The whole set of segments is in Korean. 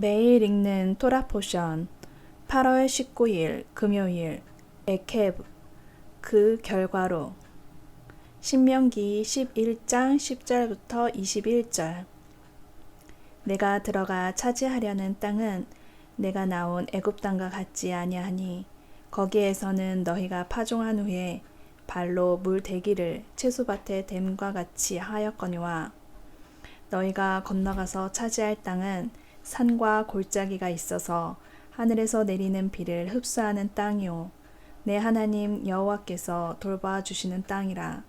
매일 읽는 토라 포션 8월 19일 금요일 에케브. 그 결과로 신명기 11장 10절부터 21절. 내가 들어가 차지하려는 땅은 내가 나온 애굽 땅과 같지 아니하니 거기에서는 너희가 파종한 후에 발로 물 대기를 채소밭에 댐과 같이 하였거니와 너희가 건너가서 차지할 땅은 산과 골짜기가 있어서 하늘에서 내리는 비를 흡수하는 땅이요 내 하나님 여호와께서 돌봐 주시는 땅이라.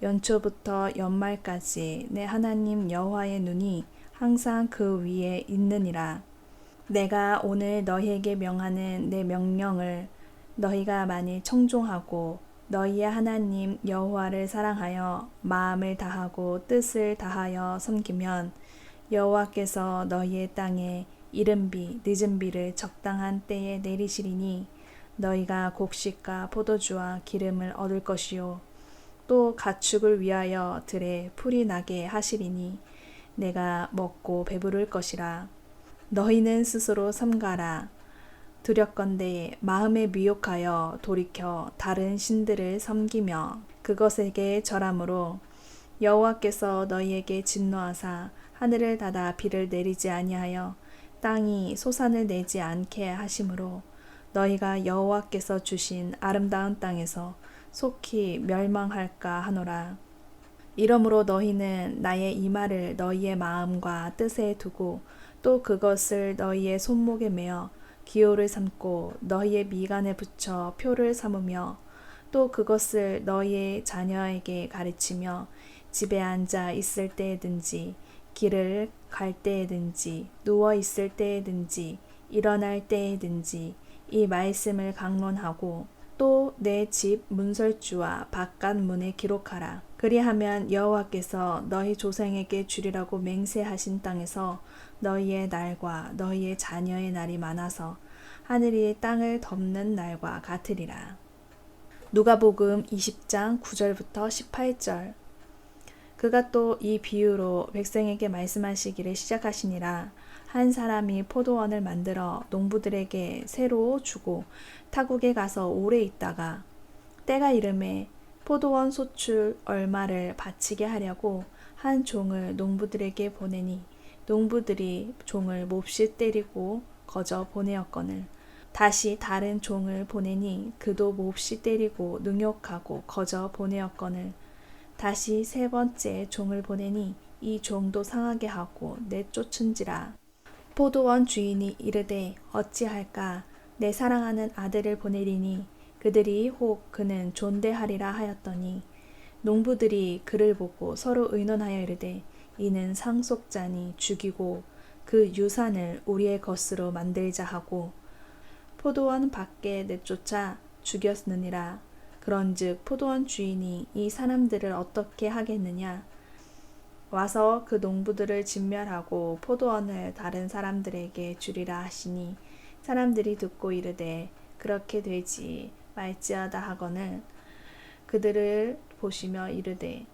연초부터 연말까지 내 하나님 여호와의 눈이 항상 그 위에 있느니라. 내가 오늘 너희에게 명하는 내 명령을 너희가 만일 청종하고 너희의 하나님 여호와를 사랑하여 마음을 다하고 뜻을 다하여 섬기면 여호와께서 너희의 땅에 이른 비 늦은 비를 적당한 때에 내리시리니 너희가 곡식과 포도주와 기름을 얻을 것이요. 또 가축을 위하여 들에 풀이 나게 하시리니 내가 먹고 배부를 것이라. 너희는 스스로 삼가라. 두렵건대 마음에 미혹하여 돌이켜 다른 신들을 섬기며 그것에게 절함으로 여호와께서 너희에게 진노하사 하늘을 닫아 비를 내리지 아니하여 땅이 소산을 내지 않게 하심으로 너희가 여호와께서 주신 아름다운 땅에서 속히 멸망할까 하노라. 이러므로 너희는 나의 이 말을 너희의 마음과 뜻에 두고 또 그것을 너희의 손목에 메어 기호를 삼고 너희의 미간에 붙여 표를 삼으며 또 그것을 너희의 자녀에게 가르치며 집에 앉아 있을 때에든지 길을 갈 때에든지 누워 있을 때에든지 일어날 때에든지 이 말씀을 강론하고 또 내 집 문설주와 바깥 문에 기록하라. 그리하면 여호와께서 너희 조상에게 주리라고 맹세하신 땅에서 너희의 날과 너희의 자녀의 날이 많아서 하늘이 땅을 덮는 날과 같으리라. 누가복음 20장 9절부터 18절 그가 또 이 비유로 백성에게 말씀하시기를 시작하시니라. 한 사람이 포도원을 만들어 농부들에게 새로 주고 타국에 가서 오래 있다가 때가 이름에 포도원 소출 얼마를 바치게 하려고 한 종을 농부들에게 보내니 농부들이 종을 몹시 때리고 거저 보내었거늘 다시 다른 종을 보내니 그도 몹시 때리고 능욕하고 거저 보내었거늘 다시 세 번째 종을 보내니 이 종도 상하게 하고 내쫓은지라. 포도원 주인이 이르되 어찌할까? 내 사랑하는 아들을 보내리니 그들이 혹 그는 존대하리라 하였더니. 농부들이 그를 보고 서로 의논하여 이르되 이는 상속자니 죽이고 그 유산을 우리의 것으로 만들자 하고 포도원 밖에 내쫓아 죽였느니라 그런즉 포도원 주인이 이 사람들을 어떻게 하겠느냐? 와서 그 농부들을 진멸하고 포도원을 다른 사람들에게 주리라 하시니 사람들이 듣고 이르되 그렇게 되지 말지어다 하거늘. 그들을 보시며 이르되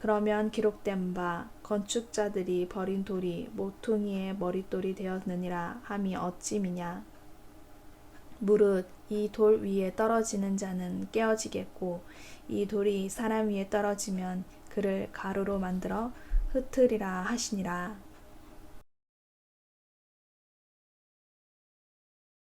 그러면 기록된 바 건축자들이 버린 돌이 모퉁이의 머릿돌이 되었느니라 함이 어찌미냐? 무릇 이 돌 위에 떨어지는 자는 깨어지겠고 이 돌이 사람 위에 떨어지면 그를 가루로 만들어 흩으리라 하시니라